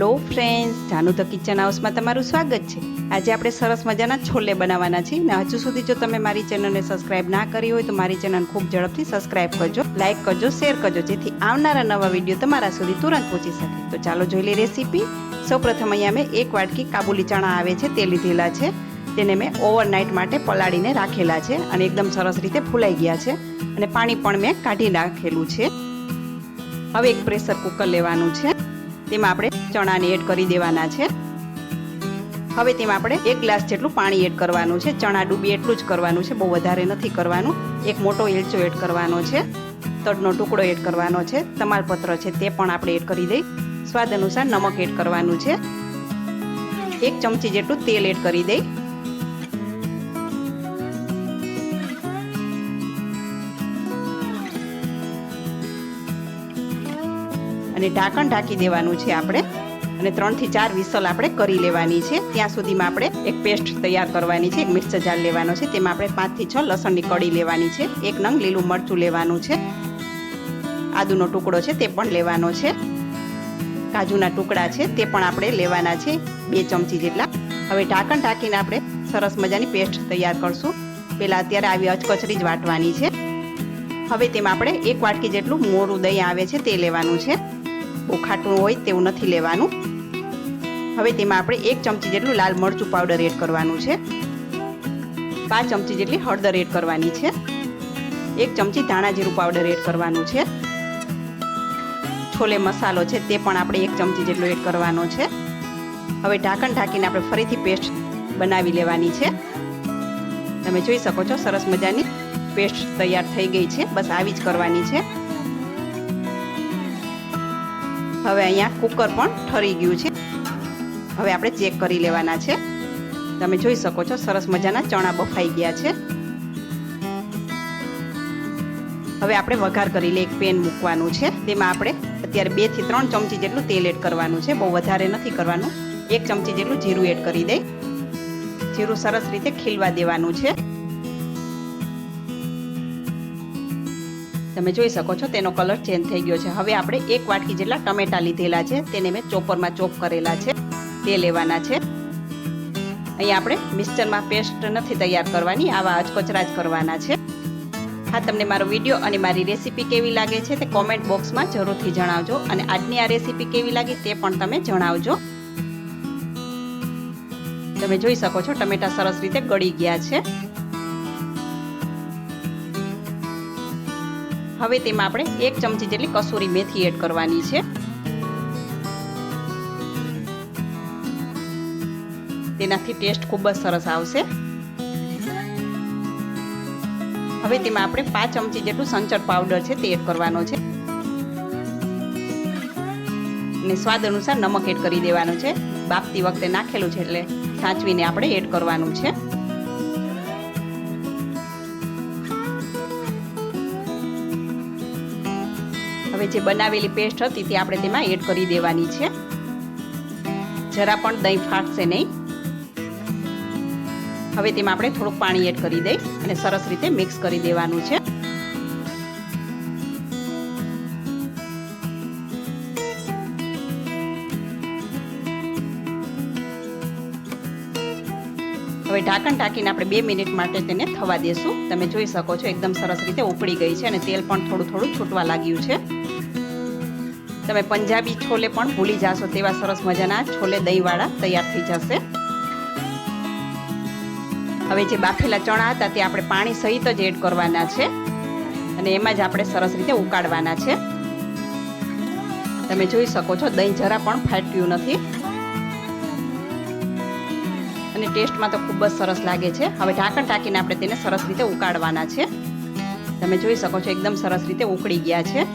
Janu the kitchen હાઉસમાં તમારું સ્વાગત છે. આજે આપણે સરસ મજાના છોલે બનાવવાના છીએ. ને હજુ સુધી જો તમે મારી ચેનલને સબસ્ક્રાઇબ ના કરી હોય તો મારી ચેનલ ખૂબ ઝડપથી સબસ્ક્રાઇબ કરજો લાઇક કરજો શેર કરજો, જેથી આવનારા નવા વીડિયો તમારા સુધી તુરંત પહોંચી શકે. તો ચાલો જોઈ લઈએ રેસીપી સૌપ્રથમ અહીંયા મેં એક વાટકી કાબુલી ચણા આવે છે, તે લીધેલા છે. તેને મેં ઓવરનાઇટ માટે પલાળીને રાખેલા છે અને એકદમ સરસ રીતે ફૂલાઈ ગયા છે. અને પાણી પણ મેં કાઢી નાખેલું છે. હવે એક પ્રેશર કુકર લેવાનું છે. તેમાં આપણે ચણાને એડ કરી દેવાના છે. હવે તેમાં આપણે એક ગ્લાસ જેટલું પાણી એડ કરવાનું છે. ચણા ડૂબી એટલું જ કરવાનું છે. બહુ વધારે નથી કરવાનું. એક મોટો એલચો એડ કરવાનો છે. તડનો ટુકડો એડ કરવાનો છે. તમાલપત્ર છે તે પણ આપણે એડ કરી દઈ. સ્વાદ અનુસાર નમક એડ કરવાનું છે. એક ચમચી જેટલું તેલ એડ કરી દઈ. અને ઢાંકણ ઢાંકી દેવાનું છે આપણે. અને ત્રણથી ચાર વિસલ આપણે કરી લેવાની છે. ત્યાં સુધીમાં આપણે એક પેસ્ટ તૈયાર કરવાની છે. એક મિક્સર જાર લેવાનો છે. તેમાં આપણે પાંચથી છ લસણની કડી લેવાની છે. એક નંગ લીલું મરચું લેવાનું છે. આદુનો ટુકડો છે તે પણ લેવાનો છે. કાજુના ટુકડા છે તે પણ આપણે લેવાના છે બે ચમચી જેટલા. હવે ઢાંકણ ઢાંકીને આપણે સરસ મજાની પેસ્ટ તૈયાર કરશું. પહેલાં અત્યારે આવી અચકચરી જ વાટવાની છે. હવે તેમાં આપણે એક વાટકી જેટલું મોરું દહીં આવે છે તે લેવાનું છે. બહુ ખાટું હોય તેવું નથી લેવાનું. હવે તેમાં આપણે એક ચમચી જેટલું લાલ મરચું પાવડર એડ કરવાનું છે. પાંચ ચમચી જેટલી હળદર એડ કરવાની છે. એક ચમચી ધાણા જીરું પાવડર એડ કરવાનું છે. છોલે મસાલો છે તે પણ આપણે એક ચમચી જેટલો એડ કરવાનો છે. હવે ઢાંકણ ઢાંકીને આપણે ફરીથી પેસ્ટ બનાવી લેવાની છે. તમે જોઈ શકો છો સરસ મજાની પેસ્ટ તૈયાર થઈ ગઈ છે. બસ આવી જ કરવાની છે. હવે અહીંયા કુકર પણ ઠરી ગયું છે. હવે આપણે ચેક કરી લેવાના છે. તમે જોઈ શકો છો, સરસ મજાના ચણા બફાઈ ગયા છે. હવે આપણે વઘાર કરી લે એક પેન મૂકવાનું છે. તેમાં આપણે અત્યારે બેથી ત્રણ ચમચી જેટલું તેલ એડ કરવાનું છે. બહુ વધારે નથી કરવાનું. એક ચમચી જેટલું જીરું એડ કરી દઈ. જીરું સરસ રીતે ખીલવા દેવાનું છે. તમે જોઈ શકો છો, તેનો કલર ચેન્જ થઈ ગયો છે. હવે આપણે એક વાટકી જેટલા ટમેટા લીધેલા છે, તેને મેં ચોપરમાં ચોપ કરેલા છે, તે લેવાના છે. અહીંયા આપણે મિક્સચરમાં પેસ્ટ નથી તૈયાર કરવાની, આવા અચકચરા જ કરવાના છે. હા, તમને મારો વીડિયો અને મારી રેસીપી કેવી લાગે છે તે કોમેન્ટ બોક્સમાં જરૂરથી જણાવજો અને આજની આ રેસીપી કેવી લાગી તે પણ તમે જણાવજો. તમે જોઈ શકો છો, ટમેટા સરસ રીતે ગળી ગયા છે. હવે તેમાં આપણે એક ચમચી જેટલી કસૂરી મેથી એડ કરવાની છે. તેનાથી ટેસ્ટ ખૂબ જ સરસ આવશે. હવે તેમાં આપણે પાંચ ચમચી જેટલું સંચર પાવડર છે તે એડ કરવાનો છે. અને સ્વાદ અનુસાર નમક એડ કરી દેવાનું છે. બાફતી વખતે નાખેલું છે એટલે સાચવીને આપણે એડ કરવાનું છે. હવે જે બનાવેલી પેસ્ટ હતી તે આપણે તેમાં એડ કરી દેવાની છે. જરા પણ દહીં ફાટશે નહીં. હવે તેમાં આપણે થોડુંક પાણી એડ કરી દઈ અને સરસ રીતે મિક્સ કરી દેવાનું છે. હવે ઢાંકણ ઢાંકીને આપણે બે મિનિટ માટે તેને થવા દેશું. તમે જોઈ શકો છો, એકદમ સરસ રીતે ઉપડી ગઈ છે અને તેલ પણ થોડું થોડું છૂટવા લાગ્યું છે. તમે પંજાબી છોલે પણ ભૂલી જાશો તેવા સરસ મજાના છોલે દહીંવાળા તૈયાર થઈ જશે. હવે જે બાફેલા ચણા હતા તે આપણે પાણી સહિત જ એડ કરવાના છે અને એમાં જ આપણે સરસ રીતે ઉકાળવાના છે. તમે જોઈ શકો છો દહીં જરા પણ ફાટ્યું નથી. અને ટેસ્ટમાં તો ખૂબ જ સરસ લાગે છે. હવે ઢાંકણ ટાંકીને આપણે તેને સરસ રીતે ઉકાળવાના છે. તમે જોઈ શકો છો એકદમ સરસ રીતે ઉકળી ગયા છે.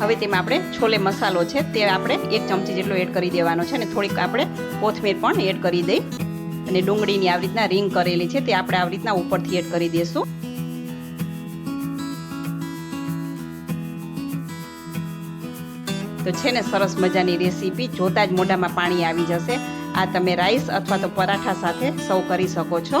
હવે તેમાં આપણે છોલે મસાલો છે તે આપણે એક ચમચી જેટલો એડ કરી દેવાનો છે અને થોડીક આપણે કોથમીર પણ એડ કરી દઈ. અને ડુંગળીની આવી રીતના રિંગ કરેલી છે તે આપણે આવી રીતના ઉપરથી એડ કરી દઈશું તો છે ને સરસ મજાની રેસીપી. જોતા જ મોઢામાં પાણી આવી જશે. આ તમે રાઈસ અથવા તો પરાઠા સાથે સર્વ કરી શકો છો.